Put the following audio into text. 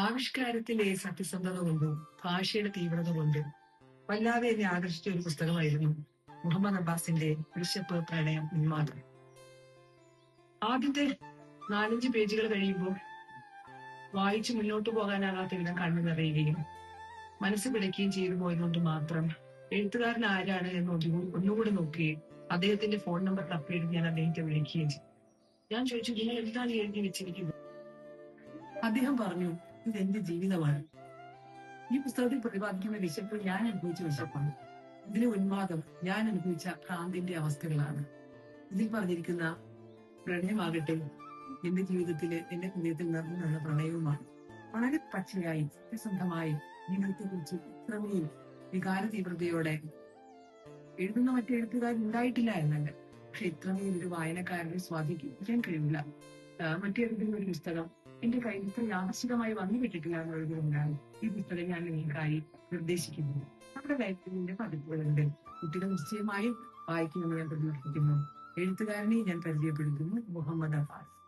ആവിഷ്കാരത്തിലെ സത്യസന്ധത കൊണ്ടും ഭാഷയുടെ തീവ്രത കൊണ്ടും വല്ലാതെ എന്നെ ആകർഷിച്ച ഒരു പുസ്തകമായിരുന്നു മുഹമ്മദ് അബ്ബാസിന്റെ വിശപ്പ് പ്രണയം ഉന്മാദം. ആദ്യത്തെ നാലഞ്ച് പേജുകൾ കഴിയുമ്പോൾ വായിച്ച് മുന്നോട്ട് പോകാനാകാത്ത വിധം കണ്ണു നിറയുകയും മനസ്സ് പിടയ്ക്കുകയും ചെയ്തു പോയതുകൊണ്ട് മാത്രം എഴുത്തുകാരൻ ആരാണ് എന്ന് ഒന്നുകൂടി നോക്കുകയും അദ്ദേഹത്തിന്റെ ഫോൺ നമ്പർ തപ്പിയിട്ട് ഞാൻ അദ്ദേഹത്തെ വിളിക്കുകയും ചെയ്തു. ഞാൻ ചോദിച്ചു നിങ്ങൾ എന്താണ് എഴുതി വെച്ചിരിക്കുന്നത്? അദ്ദേഹം പറഞ്ഞു ഇത് എന്റെ ജീവിതമാണ്. ഈ പുസ്തകത്തിൽ പ്രതിപാദിക്കുന്ന വിശപ്പ് ഞാൻ അനുഭവിച്ച വിശപ്പാണ്. ഇതിലെ ഉന്മാദം ഞാൻ അനുഭവിച്ച ഭ്രാന്തിന്റെ അവസ്ഥകളാണ്. ഇതിൽ പറഞ്ഞിരിക്കുന്ന പ്രണയമാകട്ടെ എന്റെ ജീവിതത്തിലെ എന്റെ ഹൃദയത്തിൽ നിറഞ്ഞു നിന്ന പ്രണയവുമാണ്. വളരെ പച്ചയായി സത്യസന്ധമായി ജീവിതത്തെ കുറിച്ച് ഇത്രമേൽ വികാര തീവ്രതയോടെ എഴുതുന്ന മറ്റു എഴുത്തുകാർ ഉണ്ടായിട്ടില്ല എന്നല്ല. പക്ഷെ ഇത്രമേൽ ഒരു വായനക്കാരനെ സ്വാധീനിക്കാൻ കഴിയില്ല മറ്റേ മറ്റേതെങ്കിലും ഒരു പുസ്തകം എന്റെ ഇത്ര യാദർശികമായി വന്നു വിട്ടിട്ടില്ല എന്നുള്ളതുകൊണ്ടാണ് ഈ പുസ്തകം ഞാൻ നിങ്ങൾക്കായി നിർദ്ദേശിക്കുന്നത്. നമ്മുടെ ലൈബ്രറിന്റെ പതിപ്പുകളുണ്ട്. കുട്ടികൾ നിശ്ചയമായും വായിക്കുമെന്ന് ഞാൻ പ്രതീക്ഷിക്കുന്നു എഴുത്തുകാരനെ ഞാൻ പരിചയപ്പെടുത്തുന്നു മുഹമ്മദ് അബ്ബാസ്